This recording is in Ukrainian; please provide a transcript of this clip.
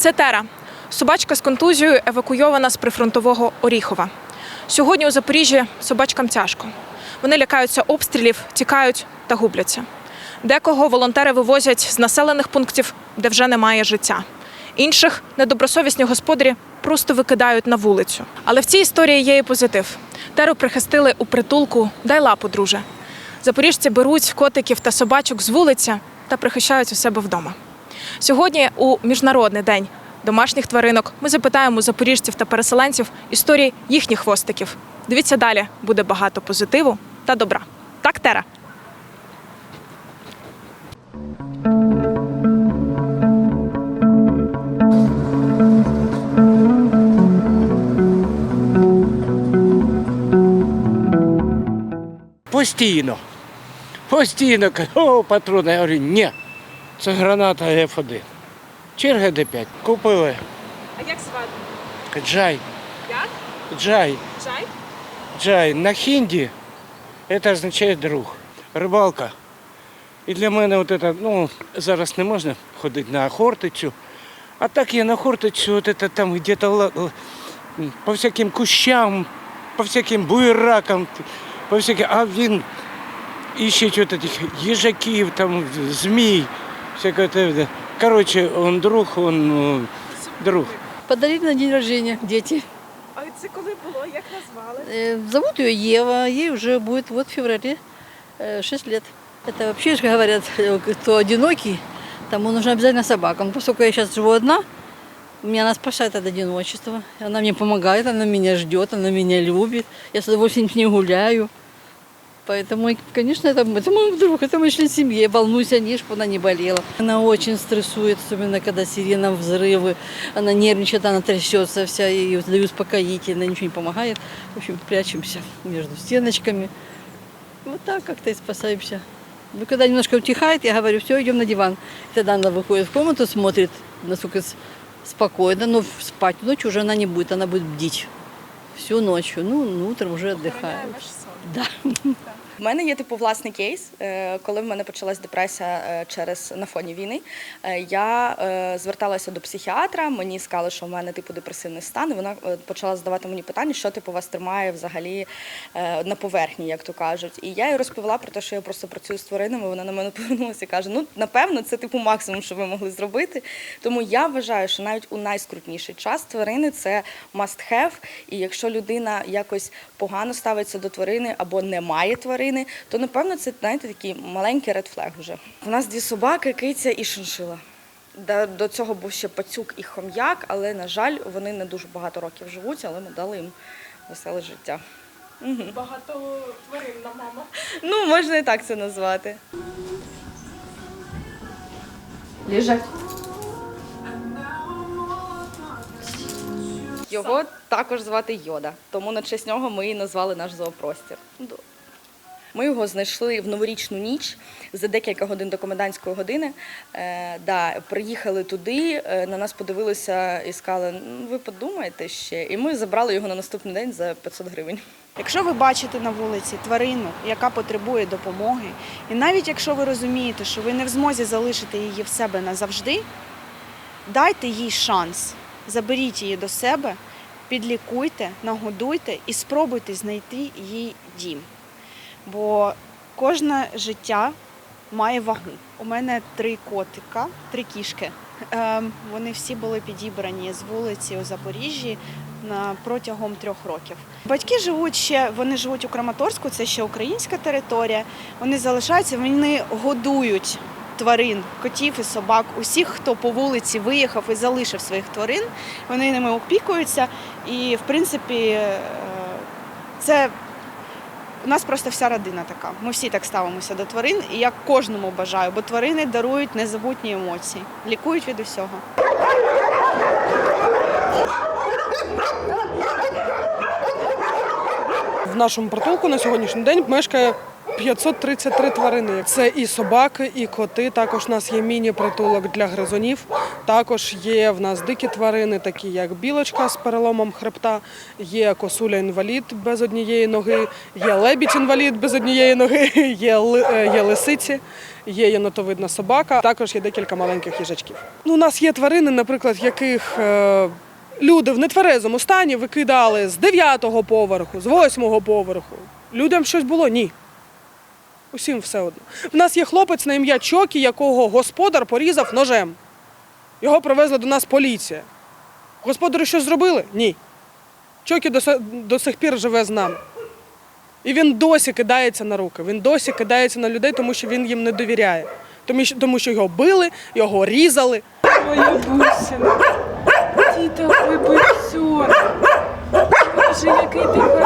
Це Тера. Собачка з контузією евакуйована з прифронтового Оріхова. Сьогодні у Запоріжжі собачкам тяжко. Вони лякаються обстрілів, тікають та губляться. Декого волонтери вивозять з населених пунктів, де вже немає життя. Інших недобросовісні господарі просто викидають на вулицю. Але в цій історії є і позитив. Теру прихистили у притулку Дай лапу, друже. Запоріжці беруть котиків та собачок з вулиці та прихищають у себе вдома. Сьогодні, у міжнародний день домашніх тваринок, ми запитаємо запоріжців та переселенців історії їхніх хвостиків. Дивіться далі, буде багато позитиву та добра. Так, Тера? Постійно. Постійно о, патрони. Я говорю, ні, це граната F1. Черга Д5. Купили. А як звати? Джай. Як? Джай. Жай? Джай. На хінді це означає друг. Рибалка. І для мене от це, ну, зараз не можна ходити на Хортицю. А так я на Хортицю, от це там где-то по всяким кущам, по всяким буеракам, по всяким, а він ищет вот этих їжаків, там, змій, всякое это. Короче, он друг, он ну, друг. Подарили на день рождения дети. А це коли було? Як назвали? Э, Зовут ее Ева, ей уже будет вот в феврале 6 лет. Это вообще же говорят, э, кто одинокий, тому нужна обязательно собака. Но поскольку я сейчас живу одна, меня она спасает от одиночества. Она мне помогает, она меня ждет, она меня любит. Я с удовольствием с ней гуляю. Поэтому, и, конечно, это, это мой друг, это мой член семьи. Я волнуюсь о ней, чтобы она не болела. Она очень стрессует, особенно когда сирена, взрывы. Она нервничает, она трясется вся, и даю успокоительно, ничего не помогает. В общем, прячемся между стеночками. Вот так как-то и спасаемся. Ну, когда немножко утихает, я говорю, все, идем на диван. Тогда она выходит в комнату, смотрит, насколько спокойно, но спать ночью уже она не будет, она будет бдить. Всю ночью, ну, ну, утром уже отдыхает. Да. У мене є типу власний кейс. Е, Коли в мене почалась депресія е, через на фоні війни, е, я зверталася до психіатра. Мені сказали, що в мене типу депресивний стан. І вона почала задавати мені питання, що типу вас тримає взагалі на поверхні, як то кажуть. І я їй розповіла про те, що я просто працюю з тваринами. Вона на мене повернулася і каже: Ну напевно, це типу максимум, що ви могли зробити. Тому я вважаю, що навіть у найскрутніший час тварини це must have. І якщо людина якось погано ставиться до тварини або не має тварини, то напевно це знаєте такий маленький ред флег вже. У нас дві собаки, киця і шиншила. До, цього був ще пацюк і хом'як, але на жаль, вони не дуже багато років живуть, але ми дали їм веселе життя. Багато тваринна мама. Ну, можна і так це назвати. Лежать. Його також звати Йода, тому на честь нього ми і назвали наш зоопростір. Ми його знайшли в новорічну ніч за декілька годин до комендантської години. Е, да, приїхали туди, е, на нас подивилися і сказали, «Ну, ви подумаєте ще. І ми забрали його на наступний день за 500 гривень. Якщо ви бачите на вулиці тварину, яка потребує допомоги, і навіть якщо ви розумієте, що ви не в змозі залишити її в себе назавжди, дайте їй шанс, заберіть її до себе, підлікуйте, нагодуйте і спробуйте знайти їй дім. Бо кожне життя має вагу. У мене три котика, три кішки. Ем, Вони всі були підібрані з вулиці у Запоріжжі протягом трьох років. Батьки живуть ще, вони живуть у Краматорську, це ще українська територія. Вони залишаються, вони годують тварин, котів і собак, усіх, хто по вулиці виїхав і залишив своїх тварин, вони ними опікуються. І, в принципі, е, це у нас просто вся родина така. Ми всі так ставимося до тварин, і я кожному бажаю, бо тварини дарують незабутні емоції, лікують від усього. В нашому притулку на сьогоднішній день мешкає 533 тварини. Це і собаки, і коти. Також у нас є міні-притулок для гризунів. Також є в нас дикі тварини, такі як білочка з переломом хребта, є косуля-інвалід без однієї ноги, є лебідь-інвалід без однієї ноги, є, е, є лисиці, є єнотовидна собака. Також є декілька маленьких їжачків. Ну, у нас є тварини, наприклад, яких. е, Люди в нетверезому стані викидали з 9-го поверху, з 8-го поверху. Людям щось було? Ні. Усім все одно. В нас є хлопець на ім'я Чокі, якого господар порізав ножем. Його привезла до нас поліція. Господарю щось зробили? Ні. Чокі до, сих пір живе з нами. І він досі кидається на руки. Він досі кидається на людей, тому що він їм не довіряє. Тому що, його били, його різали. Моя бусина. Тіта вибицьон. Боже, який ти